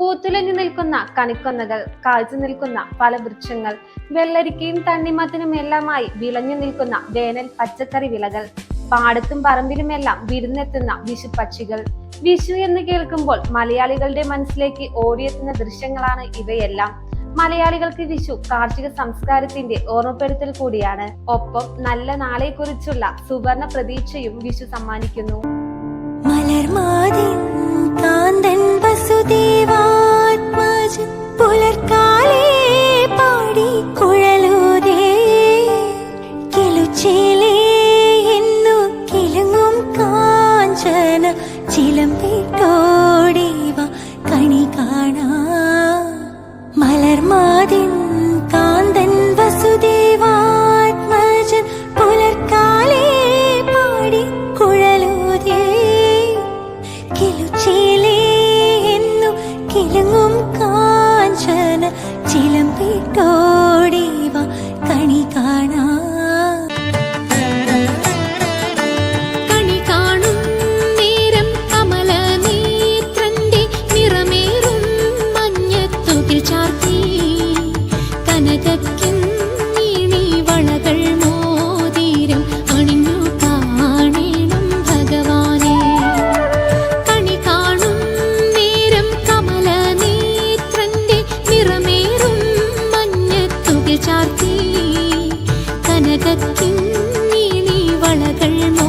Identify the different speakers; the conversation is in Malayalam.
Speaker 1: പൂത്തുലഞ്ഞു നിൽക്കുന്ന കണിക്കൊന്നകൾ കാഴ്ച നിൽക്കുന്ന പല വൃക്ഷങ്ങൾ വെള്ളരിക്കയും തണ്ണിമത്തിനും എല്ലാമായി വിളഞ്ഞു നിൽക്കുന്ന വേനൽ പച്ചക്കറി വിളകൾ പാടത്തും പറമ്പിലുമെല്ലാം വിരുന്നെത്തുന്ന വിഷു പക്ഷികൾ വിഷു എന്ന് കേൾക്കുമ്പോൾ മലയാളികളുടെ മനസ്സിലേക്ക് ഓടിയെത്തുന്ന ദൃശ്യങ്ങളാണ് ഇവയെല്ലാം. മലയാളികൾക്ക് വിഷു കാർഷിക സംസ്കാരത്തിന്റെ ഓർമ്മപ്പെടുത്തൽ കൂടിയാണ്. ഒപ്പം നല്ല നാളെക്കുറിച്ചുള്ള സുവർണ പ്രതീക്ഷയും വിഷു സമ്മാനിക്കുന്നു.
Speaker 2: മലർമാതിൻ ചിലമ്പിട്ടോടിവ കണി കാണാ. മലർമാതിൻ കാന്തൻ വസുദേവാത്മജൻ പുലർക്കാലേ പാടി കുഴലൂതേ. കിലുച്ചേലേ എന്നു കിലുങ്ങും കാഞ്ചന ചിലമ്പിട്ടോടിവ കനകക്കിൽ നീ വളകൾ മോ